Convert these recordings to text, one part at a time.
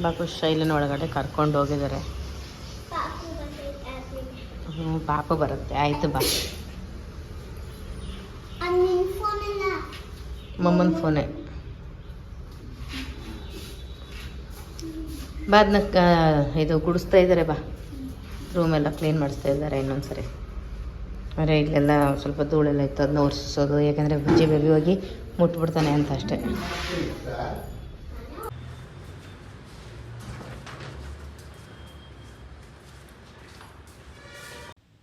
ಬಾಪು ಶೈಲಿನ ಒಳಗಡೆ ಕರ್ಕೊಂಡು ಹೋಗಿದ್ದಾರೆ. ಹ್ಞೂ ಪಾಪ ಬರುತ್ತೆ. ಆಯ್ತು ಬಾ. ಮಮ್ಮನ ಫೋನೇ. ಬಾ ಅದನ್ನ ಇದು ಗುಡಿಸ್ತಾ ಇದ್ದಾರೆ ಬಾ. ರೂಮ್ ಎಲ್ಲ ಕ್ಲೀನ್ ಮಾಡಿಸ್ತಾ ಇದ್ದಾರೆ ಇನ್ನೊಂದು ಸರಿ ಅಂದರೆ ಇಲ್ಲೆಲ್ಲ ಸ್ವಲ್ಪ ಧೂಳೆಲ್ಲ ಇತ್ತು ಅದನ್ನ ಒರೆಸೋದು ಯಾಕಂದರೆ ಬುಜ್ಜಿ ಬೇಬಿ ಹೋಗಿ ಮುಟ್ಬಿಡ್ತಾನೆ ಅಂತ ಅಷ್ಟೇ.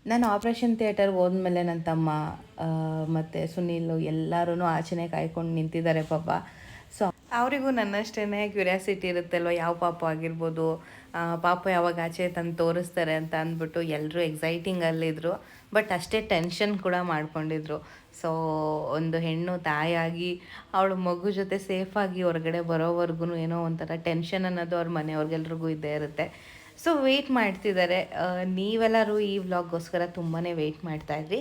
ನಾನು ಆಪ್ರೇಷನ್ ಥಿಯೇಟರ್ಗೆ ಹೋದ್ಮೇಲೆ ನನ್ನ ತಮ್ಮ ಮತ್ತು ಸುನೀಲು ಎಲ್ಲರೂ ಆಚೆನೆ ಕಾಯ್ಕೊಂಡು ನಿಂತಿದ್ದಾರೆ ಪಾಪ. ಸೊ ಅವರಿಗೂ ನನ್ನಷ್ಟೇ ಕ್ಯೂರಿಯಾಸಿಟಿ ಇರುತ್ತಲ್ವ, ಯಾವ ಪಾಪ ಆಗಿರ್ಬೋದು ಪಾಪ ಯಾವಾಗ ಆಚೆ ತಂದು ತೋರಿಸ್ತಾರೆ ಅಂತ ಅಂದ್ಬಿಟ್ಟು ಎಲ್ಲರೂ ಎಕ್ಸೈಟಿಂಗಲ್ಲಿದ್ದರು ಬಟ್ ಅಷ್ಟೇ ಟೆನ್ಷನ್ ಕೂಡ ಮಾಡ್ಕೊಂಡಿದ್ರು. ಸೊ ಒಂದು ಹೆಣ್ಣು ತಾಯಾಗಿ ಅವಳು ಮಗು ಜೊತೆ ಸೇಫಾಗಿ ಹೊರಗಡೆ ಬರೋವರೆಗೂ ಏನೋ ಒಂಥರ ಟೆನ್ಷನ್ ಅನ್ನೋದು ಅವ್ರ ಮನೆಯವ್ರಿಗೆಲ್ರಿಗೂ ಇದ್ದೇ ಇರುತ್ತೆ. ಸೊ ವೆಯ್ಟ್ ಮಾಡ್ತಿದ್ದಾರೆ ನೀವೆಲ್ಲರೂ ಈ ವ್ಲಾಗ್ಗೋಸ್ಕರ ತುಂಬಾ ವೆಯ್ಟ್ ಮಾಡ್ತಾಯಿದ್ರಿ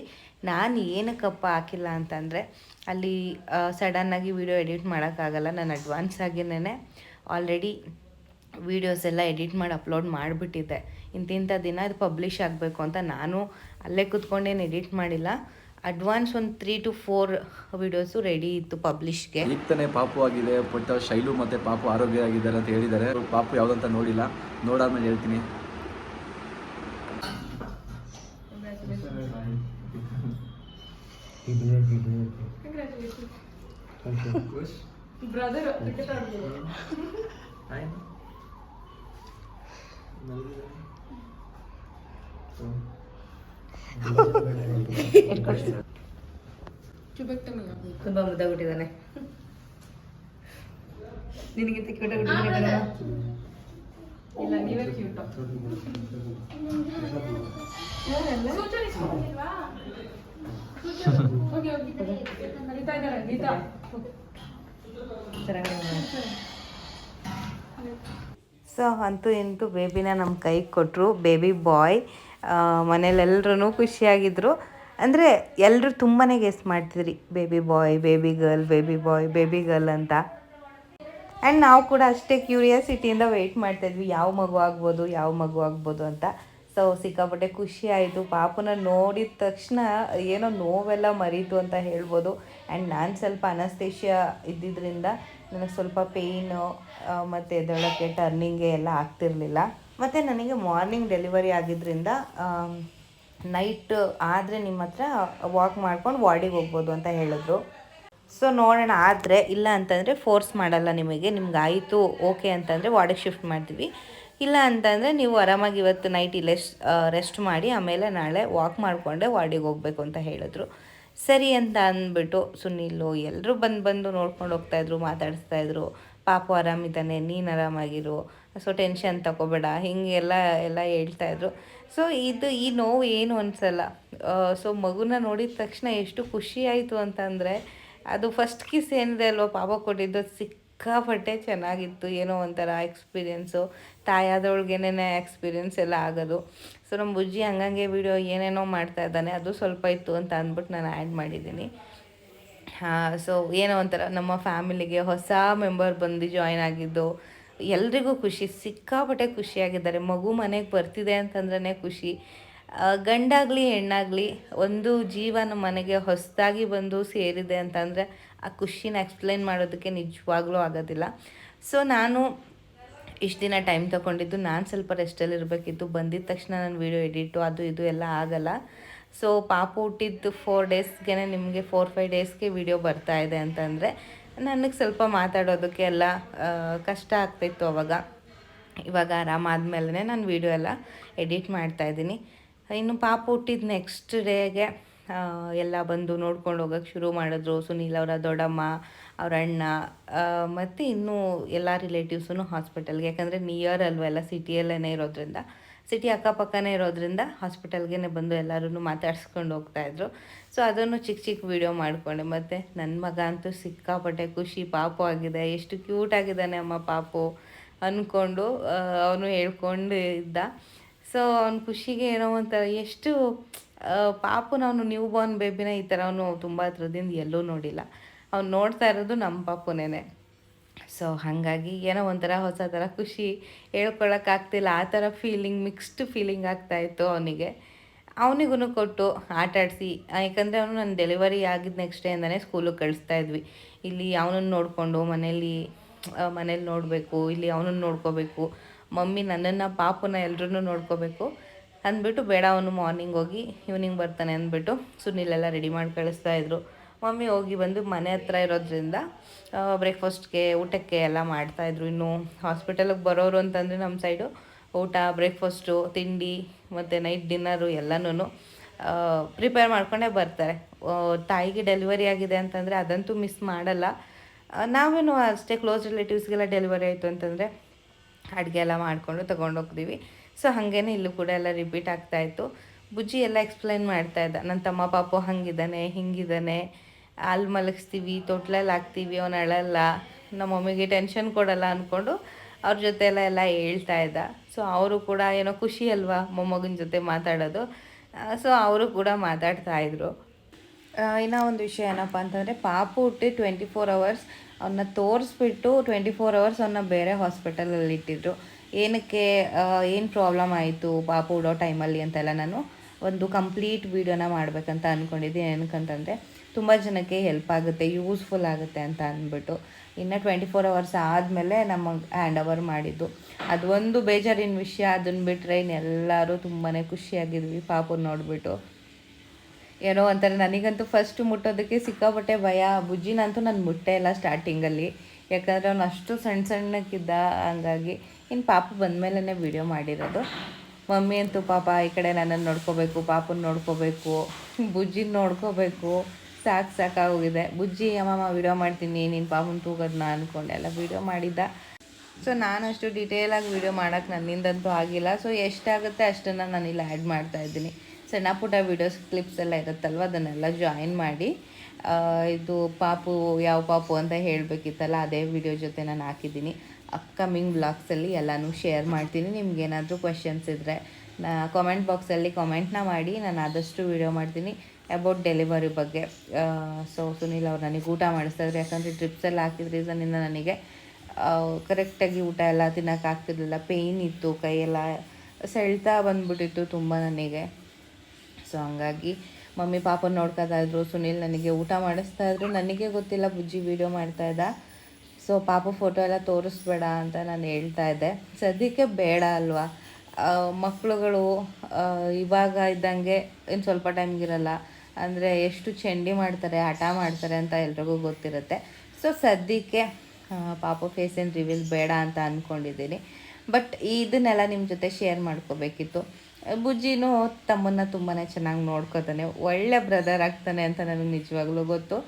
ನಾನು ಏನಕ್ಕಪ್ಪ ಹಾಕಿಲ್ಲ ಅಂತಂದರೆ, ಅಲ್ಲಿ ಸಡನ್ನಾಗಿ ವಿಡಿಯೋ ಎಡಿಟ್ ಮಾಡೋಕ್ಕಾಗಲ್ಲ. ನಾನು ಅಡ್ವಾನ್ಸ್ ಆಗಿನೇ ಆಲ್ರೆಡಿ ವೀಡಿಯೋಸ್ ಎಲ್ಲ ಎಡಿಟ್ ಮಾಡಿ ಅಪ್ಲೋಡ್ ಮಾಡಿಬಿಟ್ಟಿದ್ದೆ. ಇಂತಿಂಥ ದಿನ ಇದು ಪಬ್ಲಿಷ್ ಆಗಬೇಕು ಅಂತ ನಾನು ಅಲ್ಲೇ ಕೂತ್ಕೊಂಡೇನು ಎಡಿಟ್ ಮಾಡಿಲ್ಲ. ಅಡ್ವಾನ್ಸ್ ಒಂದು three to four videos ready ಇತ್ತು ಪಬ್ಲಿಷ್ಗೆ ಈಗ ತಾನೇ ಪಾಪು ಆಗಿದೆ ಬಟ್ ಶೈಲು ಮತ್ತೆ ಪಾಪು ಆರೋಗ್ಯ ಆಗಿದ್ದಾರೆ ಅಂತ ಹೇಳಿದ್ದಾರೆ. ಪಾಪು ಯಾವುದಂತ ನೋಡಿಲ್ಲ. ನೋಡಾದ್ಮೇಲೆ ಹೇಳ್ತೀನಿ. ತುಂಬ ಮುದ್ದಾಗ್ಬಿಟ್ಟಿದ್ದಾನೆ. ನಿನಗಿಂತ ಕ್ಯೂಟಾಗಿ ಇಲ್ಲ ನೀವೇ ಕ್ಯೂಟ್ ಇದ್ದಾರೆ ಗೀತಾ. ಸೊ ಅಂತೂ ಇಂತೂ ಬೇಬಿನ ನಮ್ಮ ಕೈಗೆ ಕೊಟ್ಟರು ಬೇಬಿ ಬಾಯ್ ಮನೇಲೆಲ್ಲರೂ ಖುಷಿಯಾಗಿದ್ದರು ಅಂದರೆ ಎಲ್ಲರೂ ತುಂಬಾ ಗೆಸ್ ಮಾಡ್ತಿದ್ರಿ baby boy baby girl baby boy baby girl ಅಂತ. ಆ್ಯಂಡ್ ನಾವು ಕೂಡ ಅಷ್ಟೇ ಕ್ಯೂರಿಯಾಸಿಟಿಯಿಂದ ವೆಯ್ಟ್ ಮಾಡ್ತಾಯಿದ್ವಿ ಯಾವ ಮಗು ಆಗ್ಬೋದು, ಯಾವ ಮಗು ಆಗ್ಬೋದು ಅಂತ. ಸೊ ಸಿಕ್ಕಾಪಟ್ಟೆ ಖುಷಿ ಆಯಿತು. ಪಾಪನ ನೋಡಿದ ತಕ್ಷಣ ಏನೋ ನೋವೆಲ್ಲ ಮರೀತು ಅಂತ ಹೇಳ್ಬೋದು. ಆ್ಯಂಡ್ ನಾನು ಸ್ವಲ್ಪ ಅನಸ್ತೇಷಿಯ ಇದ್ದಿದ್ದರಿಂದ ನನಗೆ ಸ್ವಲ್ಪ ಪೇಯ್ನು ಮತ್ತು ಎದೊಳಕ್ಕೆ ಟರ್ನಿಂಗೆ ಎಲ್ಲ ಆಗ್ತಿರಲಿಲ್ಲ. ಮತ್ತು ನನಗೆ ಮಾರ್ನಿಂಗ್ ಡೆಲಿವರಿ ಆಗಿದ್ದರಿಂದ ನೈಟ್ ಆದರೆ ನಿಮ್ಮ ಹತ್ರ ವಾಕ್ ಮಾಡ್ಕೊಂಡು ವಾರ್ಡಿಗೆ ಹೋಗ್ಬೋದು ಅಂತ ಹೇಳಿದ್ರು. ಸೊ ನೋಡೋಣ ಆದರೆ ಇಲ್ಲ ಅಂತಂದರೆ ಫೋರ್ಸ್ ಮಾಡಲ್ಲ ನಿಮಗೆ. ನಿಮ್ಗೆ ಆಯಿತು ಓಕೆ ಅಂತಂದರೆ ವಾರ್ಡಿಗೆ ಶಿಫ್ಟ್ ಮಾಡ್ತೀವಿ. ಇಲ್ಲ ಅಂತಂದರೆ ನೀವು ಆರಾಮಾಗಿ ಇವತ್ತು ನೈಟ್ ಇಲ್ಲೇ ರೆಸ್ಟ್ ಮಾಡಿ ಆಮೇಲೆ ನಾಳೆ ವಾಕ್ ಮಾಡಿಕೊಂಡೆ ವಾರ್ಡಿಗೆ ಹೋಗಬೇಕು ಅಂತ ಹೇಳಿದ್ರು. ಸರಿ ಅಂತ ಅಂದ್ಬಿಟ್ಟು ಸುನಿಲ್ ಎಲ್ಲರೂ ಬಂದು ಬಂದು ನೋಡ್ಕೊಂಡು ಹೋಗ್ತಾಯಿದ್ರು ಮಾತಾಡಿಸ್ತಾಯಿದ್ರು ಪಾಪು ಆರಾಮಿದ್ದಾನೆ, ನೀನು ಆರಾಮಾಗಿರು. So tension ತಗೋಬೇಡ. ಹಿಂಗೆಲ್ಲ ಎಲ್ಲ ಹೇಳ್ತಾಯಿದ್ರು ಸೊ ಇದು, ಈ ನೋವು ಏನು ಅನ್ಸಲ್ಲ. ಸೊ ಮಗುನ ನೋಡಿದ ತಕ್ಷಣ ಎಷ್ಟು ಖುಷಿ ಆಯಿತು ಅಂತಂದರೆ, ಅದು ಫಸ್ಟ್ ಕಿಸ್ ಏನಿದೆ ಅಲ್ವ, ಪಾಪ ಕೊಟ್ಟಿದ್ದು ಸಿಕ್ಕಾಪಟ್ಟೆ ಚೆನ್ನಾಗಿತ್ತು. ಏನೋ ಒಂಥರ ಎಕ್ಸ್ಪೀರಿಯೆನ್ಸು ತಾಯಾದವಳಿಗೇನೇ ಎಕ್ಸ್ಪೀರಿಯೆನ್ಸ್ ಎಲ್ಲ ಆಗೋದು. ಸೊ ನಮ್ಮ ಬುಜ್ಜಿ ಹಂಗಂಗೆ ವಿಡಿಯೋ ಏನೇನೋ ಮಾಡ್ತಾ ಇದ್ದಾನೆ. ಅದು ಸ್ವಲ್ಪ ಇತ್ತು ಅಂತ ಅಂದ್ಬಿಟ್ಟು ನಾನು ಆ್ಯಡ್ ಮಾಡಿದ್ದೀನಿ. ಹಾಂ ಸೊ ಏನೋ ಒಂಥರ ನಮ್ಮ ಫ್ಯಾಮಿಲಿಗೆ ಹೊಸ ಮೆಂಬರ್ ಬಂದು ಜಾಯ್ನ್ ಆಗಿದ್ದು. ಎಲ್ರಿಗೂ ಖುಷಿ, ಸಿಕ್ಕಾಪಟ್ಟೆ ಖುಷಿಯಾಗಿದ್ದಾರೆ. ಮಗು ಮನೆಗೆ ಬರ್ತಿದೆ ಅಂತಂದ್ರೆ ಖುಷಿ. ಗಂಡಾಗಲಿ, ಹೆಣ್ಣಾಗಲಿ ಒಂದು ಜೀವನ ಮನೆಗೆ ಹೊಸದಾಗಿ ಬಂದು ಸೇರಿದೆ ಅಂತಂದರೆ ಆ ಖುಷಿನ ಎಕ್ಸ್ಪ್ಲೈನ್ ಮಾಡೋದಕ್ಕೆ ನಿಜವಾಗ್ಲೂ ಆಗೋದಿಲ್ಲ. ಸೊ ನಾನು ಇಷ್ಟು ದಿನ ಟೈಮ್ ತೊಗೊಂಡಿದ್ದು ನಾನು ಸ್ವಲ್ಪ ರೆಸ್ಟಲ್ಲಿ ಇರಬೇಕಿತ್ತು. ಬಂದಿದ ತಕ್ಷಣ ನಾನು ವೀಡಿಯೋ ಎಡಿಟು ಅದು ಇದು ಎಲ್ಲ ಆಗಲ್ಲ. ಸೊ ಪಾಪು ಹುಟ್ಟಿದ್ದು ಫೋರ್ ಡೇಸ್ಗೆ ನಿಮಗೆ ಫೋರ್ ಫೈವ್ ಡೇಸ್ಗೆ ವಿಡಿಯೋ ಬರ್ತಾ ಇದೆ ಅಂತಂದರೆ ನನಗೆ ಸ್ವಲ್ಪ ಮಾತಾಡೋದಕ್ಕೆ ಎಲ್ಲ ಕಷ್ಟ ಆಗ್ತಿತ್ತು ಅವಾಗ. ಇವಾಗ ಆರಾಮಾದ್ಮೇಲೆ ನಾನು ವೀಡಿಯೋ ಎಲ್ಲ ಎಡಿಟ್ ಮಾಡ್ತಾಯಿದ್ದೀನಿ ಇನ್ನು ಪಾಪ ಹುಟ್ಟಿದ ನೆಕ್ಸ್ಟ್ ಡೇಗೆ ಎಲ್ಲ ಬಂದು ನೋಡ್ಕೊಂಡು ಹೋಗೋಕ್ಕೆ ಶುರು ಮಾಡಿದ್ರು. ಸುನೀಲ್ ಅವರ ದೊಡ್ಡಮ್ಮ ಅವ್ರ ಅಣ್ಣ ಮತ್ತು ಇನ್ನೂ ಎಲ್ಲ ರಿಲೇಟಿವ್ಸೂ ಹಾಸ್ಪಿಟಲ್ಗೆ ಯಾಕಂದರೆ ನಿಯರ್ ಅಲ್ವ ಎಲ್ಲ ಸಿಟಿಯಲ್ಲೇ ಇರೋದ್ರಿಂದ. ಸಿಟಿ ಅಕ್ಕಪಕ್ಕನೇ ಇರೋದ್ರಿಂದ ಹಾಸ್ಪಿಟಲ್ಗೆ ಬಂದು ಎಲ್ಲರೂ ಮಾತಾಡ್ಸ್ಕೊಂಡು ಹೋಗ್ತಾಯಿದ್ರು ಸೊ ಅದನ್ನು ಚಿಕ್ಕ ಚಿಕ್ಕ ವೀಡಿಯೋ ಮಾಡಿಕೊಂಡೆ. ಮತ್ತು ನನ್ನ ಮಗ ಅಂತೂ ಸಿಕ್ಕಾಪಟ್ಟೆ ಖುಷಿ, ಪಾಪು ಆಗಿದೆ. ಎಷ್ಟು ಕ್ಯೂಟ್ ಆಗಿದ್ದಾನೆ ಅಮ್ಮ ಪಾಪು ಅಂದ್ಕೊಂಡು ಅವನು ಹೇಳ್ಕೊಂಡು ಇದ್ದ. ಸೊ ಅವ್ನ ಖುಷಿಗೆ ಏನೋ ಒಂಥರ ಎಷ್ಟು ಪಾಪು ನಾನು ನ್ಯೂ ಬಾರ್ನ್ ಬೇಬಿನ ಈ ಥರ ಅವನು ತುಂಬ ಹತ್ರದಿಂದ ಎಲ್ಲೂ ನೋಡಿಲ್ಲ. ಅವ್ನು ನೋಡ್ತಾ ಇರೋದು ನಮ್ಮ ಪಾಪುನೇ ಸೊ ಹಾಗಾಗಿ ಏನೋ ಒಂಥರ ಹೊಸ ಥರ ಖುಷಿ ಹೇಳ್ಕೊಳಕ್ಕಾಗ್ತಿಲ್ಲ ಆ ಥರ ಫೀಲಿಂಗ್ ಮಿಕ್ಸ್ಡ್ ಫೀಲಿಂಗ್ ಆಗ್ತಾಯಿತ್ತು ಅವನಿಗೆ. ಅವನಿಗೂ ಕೊಟ್ಟು ಆಟ ಆಡಿಸಿ. ಯಾಕಂದರೆ ಅವನು ನನ್ನ ಡೆಲಿವರಿ ಆಗಿದ್ದ ನೆಕ್ಸ್ಟ್ ಡೇಯಿಂದನೇ ಸ್ಕೂಲಿಗೆ ಕಳಿಸ್ತಾ ಇದ್ವಿ. ಇಲ್ಲಿ ಅವನನ್ನು ನೋಡಿಕೊಂಡು ಮನೇಲಿ ಮನೇಲಿ ನೋಡಬೇಕು, ಇಲ್ಲಿ ಅವನನ್ನು ನೋಡ್ಕೋಬೇಕು. ಮಮ್ಮಿ ನನ್ನನ್ನು, ಪಾಪನ ಎಲ್ಲರೂ ನೋಡ್ಕೋಬೇಕು. ಅಂದ್ಬಿಟ್ಟು ಬೇಡ, ಅವನು ಮಾರ್ನಿಂಗ್ ಹೋಗಿ ಈವ್ನಿಂಗ್ ಬರ್ತಾನೆ ಅಂದ್ಬಿಟ್ಟು ಸುನಿಲೆಲ್ಲ ರೆಡಿ ಮಾಡಿ ಕಳಿಸ್ತಾ ಇದ್ರು. ಮಮ್ಮಿ ಹೋಗಿ ಬಂದು ಮನೆ ಹತ್ರ ಇರೋದ್ರಿಂದ ಬ್ರೇಕ್ಫಾಸ್ಟ್ಗೆ ಊಟಕ್ಕೆ ಎಲ್ಲ ಮಾಡ್ತಾಯಿದ್ರು ಇನ್ನು ಹಾಸ್ಪಿಟಲಿಗೆ ಬರೋರು ಅಂತಂದರೆ ನಮ್ಮ ಸೈಡು ಊಟ ಬ್ರೇಕ್ಫಾಸ್ಟು ತಿಂಡಿ, ಮತ್ತು ನೈಟ್ ಡಿನ್ನರು ಎಲ್ಲನೂ ಪ್ರಿಪೇರ್ ಮಾಡ್ಕೊಂಡೇ ಬರ್ತಾರೆ. ತಾಯಿಗೆ ಡೆಲಿವರಿ ಆಗಿದೆ ಅಂತಂದರೆ ಅದಂತೂ ಮಿಸ್ ಮಾಡಲ್ಲ. ನಾವೇನು ಅಷ್ಟೇ ಕ್ಲೋಸ್ ರಿಲೇಟಿವ್ಸ್ಗೆಲ್ಲ ಡೆಲಿವರಿ ಆಯಿತು ಅಂತಂದರೆ ಅಡುಗೆ ಎಲ್ಲ ಮಾಡಿಕೊಂಡು ತೊಗೊಂಡೋಗ್ತೀವಿ ಸೊ ಹಾಗೇ ಇಲ್ಲೂ ಕೂಡ ಎಲ್ಲ ರಿಪೀಟ್ ಆಗ್ತಾಯಿತ್ತು ಬುಜ್ಜಿ ಎಲ್ಲ ಎಕ್ಸ್ಪ್ಲೈನ್ ಮಾಡ್ತಾ ಇದ್ದ. ನನ್ನ ತಮ್ಮ ಪಾಪು ಹಂಗಿದ್ದಾನೆ, ಹಿಂಗಿದ್ದಾನೆ ಅಲ್ಲಿ ಮಲಗಿಸ್ತೀವಿ, ತೊಟ್ಲಲ್ಲಿ ಹಾಕ್ತೀವಿ, ಅವ್ನು ಅಳಲ್ಲ, ನಮ್ಮ ಮಮ್ಮಿಗೆ ಟೆನ್ಷನ್ ಕೊಡಲ್ಲ ಅಂದ್ಕೊಂಡು ಅವ್ರ ಜೊತೆ ಎಲ್ಲ ಎಲ್ಲ ಹೇಳ್ತಾ ಇದ್ದ. ಸೊ ಅವರು ಕೂಡ ಏನೋ ಖುಷಿ ಅಲ್ವಾ ಮೊಮ್ಮಗನ ಜೊತೆ ಮಾತಾಡೋದು? ಸೊ ಅವರು ಕೂಡ ಮಾತಾಡ್ತಾ ಇದ್ರು. ಇನ್ನೂ ಒಂದು ವಿಷಯ ಏನಪ್ಪ ಅಂತಂದರೆ ಪಾಪು ಹುಟ್ಟಿ ಟ್ವೆಂಟಿ ಫೋರ್ ಅವರ್ಸ್ ಅವನ್ನ ತೋರಿಸ್ಬಿಟ್ಟು ಟ್ವೆಂಟಿ ಫೋರ್ ಅವರ್ಸ್ ಅವನ್ನ ಬೇರೆ ಹಾಸ್ಪಿಟಲಲ್ಲಿ ಇಟ್ಟಿದ್ರು ಏನಕ್ಕೆ ಏನು ಪ್ರಾಬ್ಲಮ್ ಆಯಿತು ಪಾಪು ಉಡೋ ಟೈಮಲ್ಲಿ ಅಂತೆಲ್ಲ ನಾನು ಒಂದು ಕಂಪ್ಲೀಟ್ ವೀಡಿಯೋನ ಮಾಡಬೇಕಂತ ಅಂದ್ಕೊಂಡಿದ್ದೀನಿ ಏನಕ್ಕಂತಂದರೆ, ತುಂಬ ಜನಕ್ಕೆ ಹೆಲ್ಪ್ ಆಗುತ್ತೆ ಯೂಸ್ಫುಲ್ ಆಗುತ್ತೆ ಅಂತ ಅಂದ್ಬಿಟ್ಟು. ಇನ್ನು ಟ್ವೆಂಟಿ ಫೋರ್ ಅವರ್ಸ್ ಆದಮೇಲೆ ನಮ್ಮ ಹ್ಯಾಂಡ್ ಓವರ್ ಮಾಡಿದ್ದು. ಅದು ಒಂದು ಬೇಜಾರಿನ ವಿಷಯ. ಅದನ್ನು ಬಿಟ್ಟರೆ ಇನ್ನೆಲ್ಲರೂ ತುಂಬಾ ಖುಷಿಯಾಗಿದ್ವಿ ಪಾಪು ನೋಡಿಬಿಟ್ಟು. ಏನೋ ಅಂತಾರೆ ನನಗಂತೂ ಫಸ್ಟ್ ಮುಟ್ಟೋದಕ್ಕೆ ಸಿಕ್ಕಾಪಟ್ಟೆ ಭಯ. ಬುಜ್ಜಿನಂತೂ ನಾನು ಮುಟ್ಟೆ ಇಲ್ಲ ಸ್ಟಾರ್ಟಿಂಗಲ್ಲಿ ಯಾಕಂದರೆ ಅವ್ನು ಅಷ್ಟು ಸಣ್ಣ ಸಣ್ಣಕ್ಕಿದ್ದ ಹಂಗಾಗಿ. ಇನ್ನು ಪಾಪು ಬಂದಮೇಲೆ ವೀಡಿಯೋ ಮಾಡಿರೋದು. ಮಮ್ಮಿ ಅಂತೂ ಪಾಪ ಈ ಕಡೆ ನನ್ನನ್ನು ನೋಡ್ಕೋಬೇಕು, ಪಾಪನ ನೋಡ್ಕೋಬೇಕು, ಬುಜ್ಜಿನ ನೋಡ್ಕೋಬೇಕು. ಸಾಕು ಸಾಕಾಗೋಗಿದೆ. ಬುಜ್ಜಿ, ಅಮ್ಮಮ್ಮ ವೀಡಿಯೋ ಮಾಡ್ತೀನಿ, ನೀನು ಪಾಪನ ತೂಗೋದನ್ನ ಅಂದ್ಕೊಂಡೆ ಎಲ್ಲ ವೀಡಿಯೋ ಮಾಡಿದ್ದ? ಸೊ ನಾನು ಅಷ್ಟು ಡೀಟೇಲಾಗಿ ವೀಡಿಯೋ ಮಾಡೋಕ್ಕೆ ನನ್ನಿಂದಂತೂ ಆಗಿಲ್ಲ. ಸೊ ಎಷ್ಟಾಗುತ್ತೆ ಅಷ್ಟನ್ನು ನಾನು ಇಲ್ಲಿ ಆ್ಯಡ್ ಮಾಡ್ತಾ ಇದ್ದೀನಿ. ಸಣ್ಣ ಪುಟ್ಟ ವೀಡಿಯೋಸ್ ಕ್ಲಿಪ್ಸ್ ಎಲ್ಲ ಇರುತ್ತಲ್ವ, ಅದನ್ನೆಲ್ಲ ಜಾಯಿನ್ ಮಾಡಿ ಇದು ಪಾಪು, ಯಾವ ಪಾಪು ಅಂತ ಹೇಳಬೇಕಿತ್ತಲ್ಲ, ಅದೇ ವಿಡಿಯೋ ಜೊತೆ ನಾನು ಹಾಕಿದ್ದೀನಿ. ಅಪ್ಕಮಿಂಗ್ ಬ್ಲಾಗ್ಸಲ್ಲಿ ಎಲ್ಲನೂ ಶೇರ್ ಮಾಡ್ತೀನಿ. ನಿಮ್ಗೇನಾದರೂ ಕ್ವಶನ್ಸ್ ಇದ್ದರೆ ನಾ ಕಾಮೆಂಟ್ ಬಾಕ್ಸಲ್ಲಿ ಕಾಮೆಂಟ್ನ ಮಾಡಿ, ನಾನು ಆದಷ್ಟು ವೀಡಿಯೋ ಮಾಡ್ತೀನಿ ಅಬೌಟ್ ಡೆಲಿವರಿ ಬಗ್ಗೆ. ಸೊ ಸುನೀಲ್ ಅವ್ರು ನನಗೆ ಊಟ ಮಾಡಿಸ್ತಾಯಿದ್ರು ಯಾಕಂದರೆ ಟ್ರಿಪ್ಸಲ್ಲಿ ಹಾಕಿದ ರೀಸನಿಂದ ನನಗೆ ಕರೆಕ್ಟಾಗಿ ಊಟ ಎಲ್ಲ ತಿನ್ನೋಕೆ ಆಗ್ತಿರ್ಲಿಲ್ಲ. ಪೇಯ್ನ್ ಇತ್ತು, ಕೈಯೆಲ್ಲ ಸೆಳ್ತಾ ಬಂದ್ಬಿಟ್ಟಿತ್ತು ತುಂಬ ನನಗೆ. ಸೊ ಹಂಗಾಗಿ ಮಮ್ಮಿ ಪಾಪ ನೋಡ್ಕೊತಾ ಇದ್ರು. ಸುನೀಲ್ ನನಗೆ ಊಟ ಮಾಡಿಸ್ತಾ ಇದ್ರು. ನನಗೆ ಗೊತ್ತಿಲ್ಲ ಬುಜ್ಜಿ ವೀಡಿಯೋ ಮಾಡ್ತಾ ಇದ್ದ. ಸೊ ಪಾಪ ಫೋಟೋ ಎಲ್ಲ ತೋರಿಸ್ಬೇಡ ಅಂತ ನಾನು ಹೇಳ್ತಾ ಇದ್ದೆ. ಸದ್ಯಕ್ಕೆ ಬೇಡ ಅಲ್ವಾ? ಮಕ್ಕಳುಗಳು ಇವಾಗ ಇದ್ದಂಗೆ ಇನ್ನು ಸ್ವಲ್ಪ ಟೈಮ್ಗಿರಲ್ಲ ಅಂದರೆ ಎಷ್ಟು ಚಂಡಿ ಮಾಡ್ತಾರೆ, ಹಠ ಮಾಡ್ತಾರೆ ಅಂತ ಎಲ್ರಿಗೂ ಗೊತ್ತಿರುತ್ತೆ. ಸೊ ಸದ್ಯಕ್ಕೆ ಪಾಪ ಫೇಸ್ ಏನು ರಿವೀಲ್ ಬೇಡ ಅಂತ ಅಂದ್ಕೊಂಡಿದ್ದೀನಿ ಬಟ್ ಇದನ್ನೆಲ್ಲ ನಿಮ್ಮ ಜೊತೆ ಶೇರ್ ಮಾಡ್ಕೋಬೇಕಿತ್ತು. ಬುಜ್ಜಿನೂ ತಮ್ಮನ್ನ ತುಂಬಾ ಚೆನ್ನಾಗಿ ನೋಡ್ಕೋತಾನೆ. ಒಳ್ಳೆ ಬ್ರದರ್ ಆಗ್ತಾನೆ ಅಂತ ನನಗೆ ನಿಜವಾಗ್ಲೂ ಗೊತ್ತು.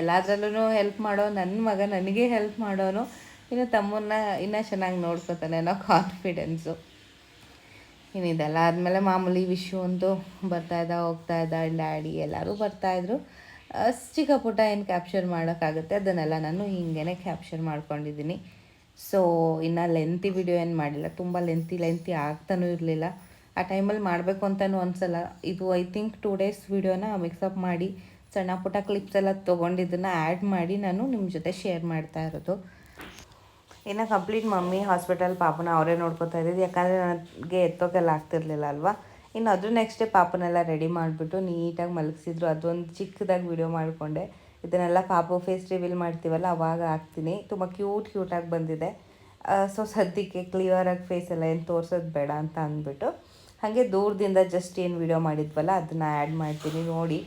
ಎಲ್ಲದರಲ್ಲೂ ಹೆಲ್ಪ್ ಮಾಡೋ ನನ್ನ ಮಗ ನನಗೆ ಹೆಲ್ಪ್ ಮಾಡೋನು, ಇನ್ನು ತಮ್ಮನ್ನ ಇನ್ನೂ ಚೆನ್ನಾಗಿ ನೋಡ್ಕೋತಾನೆ ಅನ್ನೋ ಕಾನ್ಫಿಡೆನ್ಸು ಇನ್ನು ಇದೆಲ್ಲ ಆದಮೇಲೆ ಮಾಮೂಲಿ ವಿಶು ಅಂತೂ ಬರ್ತಾ ಇದ್ದ, ಹೋಗ್ತಾ ಇದ್ದ, ಡ್ಯಾಡಿ ಎಲ್ಲರೂ ಬರ್ತಾಯಿದ್ರು ಚಿಕ್ಕ ಪುಟ್ಟ ಏನು ಕ್ಯಾಪ್ಚರ್ ಮಾಡೋಕ್ಕಾಗುತ್ತೆ, ಅದನ್ನೆಲ್ಲ ನಾನು ಹಿಂಗೇ ಕ್ಯಾಪ್ಚರ್ ಮಾಡ್ಕೊಂಡಿದ್ದೀನಿ. ಸೊ ಇನ್ನು ಲೆಂತಿ ವಿಡಿಯೋ ಏನು ಮಾಡಿಲ್ಲ, ತುಂಬ ಲೆಂತಿ ಲೆಂತಿ ಆಗ್ತಾನೂ ಇರಲಿಲ್ಲ. ಆ ಟೈಮಲ್ಲಿ ಮಾಡಬೇಕು ಅಂತಲೂ ಅನಿಸಲ್ಲ. ಇದು ಐ ಥಿಂಕ್ ಟೂ ಡೇಸ್ ವಿಡಿಯೋನ ಮಿಕ್ಸಪ್ ಮಾಡಿ ಸಣ್ಣ ಪುಟ್ಟ ಕ್ಲಿಪ್ಸ್ ಎಲ್ಲ ತೊಗೊಂಡಿದ್ದನ್ನು ಆ್ಯಡ್ ಮಾಡಿ ನಾನು ನಿಮ್ಮ ಜೊತೆ ಶೇರ್ ಮಾಡ್ತಾ ಇರೋದು. ಇನ್ನು ಕಂಪ್ಲೀಟ್ ಮಮ್ಮಿ ಹಾಸ್ಪಿಟಲ್ ಪಾಪನ ಅವರೇ ನೋಡ್ಕೊತಾ ಇದ್ದಿದ್ದು ಯಾಕಂದರೆ ನನಗೆ ಎತ್ತೋಕೆಲ್ಲ ಆಗ್ತಿರ್ಲಿಲ್ಲ ಅಲ್ವಾ? ಇನ್ನು ಅದ್ರ ನೆಕ್ಸ್ಟ್ ಡೇ ಪಾಪನೆಲ್ಲ ರೆಡಿ ಮಾಡಿಬಿಟ್ಟು ನೀಟಾಗಿ ಮಲಗಿಸಿದ್ರು. ಅದೊಂದು ಚಿಕ್ಕದಾಗಿ ವಿಡಿಯೋ ಮಾಡಿಕೊಂಡೆ. ಇದನ್ನೆಲ್ಲ ಪಾಪು ಫೇಸ್ ರಿವೀಲ್ ಮಾಡ್ತೀವಲ್ಲ, ಅವಾಗ ಹಾಕ್ತೀನಿ. ತುಂಬ ಕ್ಯೂಟ್ ಕ್ಯೂಟಾಗಿ ಬಂದಿದೆ. ಸೊ ಸದ್ಯಕ್ಕೆ ಕ್ಲಿಯರಾಗಿ ಫೇಸ್ ಎಲ್ಲ ಏನು ತೋರಿಸೋದು ಬೇಡ ಅಂತ ಅಂದ್ಬಿಟ್ಟು, ಹಾಗೆ ದೂರದಿಂದ ಜಸ್ಟ್ ಏನು ವಿಡಿಯೋ ಮಾಡಿದ್ವಲ್ಲ, ಅದನ್ನು ಆ್ಯಡ್ ಮಾಡ್ತೀನಿ ನೋಡಿ.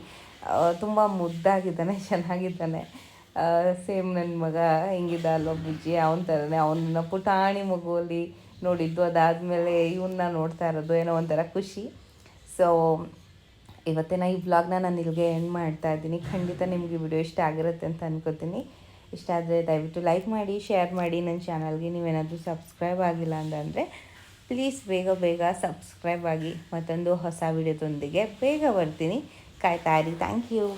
ತುಂಬ ಮುದ್ದಾಗಿದ್ದಾನೆ, ಚೆನ್ನಾಗಿದ್ದಾನೆ. ಸೇಮ್ ನನ್ನ ಮಗ ಹೆಂಗಿದ್ದ ಅಲ್ವ ಬುಜ್ಜಿ? ಅವನ ಥರನೇ ಅವನ ಪುಟಾಣಿ ಮಗುವಲ್ಲಿ ನೋಡಿದ್ದು. ಅದಾದಮೇಲೆ ಇವನ್ನ ನೋಡ್ತಾ ಇರೋದು ಏನೋ ಒಂಥರ ಖುಷಿ. ಸೊ ಇವತ್ತಿನ ಈ ವ್ಲಾಗ್ನ ನಾನು ಇಲ್ಲಿಗೆ ಎಂಡ್ ಮಾಡ್ತಾ ಇದ್ದೀನಿ. ಖಂಡಿತ ನಿಮಗೆ ವಿಡಿಯೋ ಇಷ್ಟ ಆಗಿರುತ್ತೆ ಅಂತ ಅನ್ಕೋತೀನಿ. ಇಷ್ಟ ಆದರೆ ದಯವಿಟ್ಟು ಲೈಕ್ ಮಾಡಿ ಶೇರ್ ಮಾಡಿ. ನನ್ನ ಚಾನಲ್ಗೆ ನೀವೇನಾದರೂ ಸಬ್ಸ್ಕ್ರೈಬ್ ಆಗಿಲ್ಲ ಅಂತಂದರೆ ಪ್ಲೀಸ್ ಬೇಗ ಬೇಗ ಸಬ್ಸ್ಕ್ರೈಬ್ ಆಗಿ ಮತ್ತೊಂದು ಹೊಸ ವಿಡಿಯೋದೊಂದಿಗೆ ಬೇಗ ಬರ್ತೀನಿ. cài tài đi tán kêu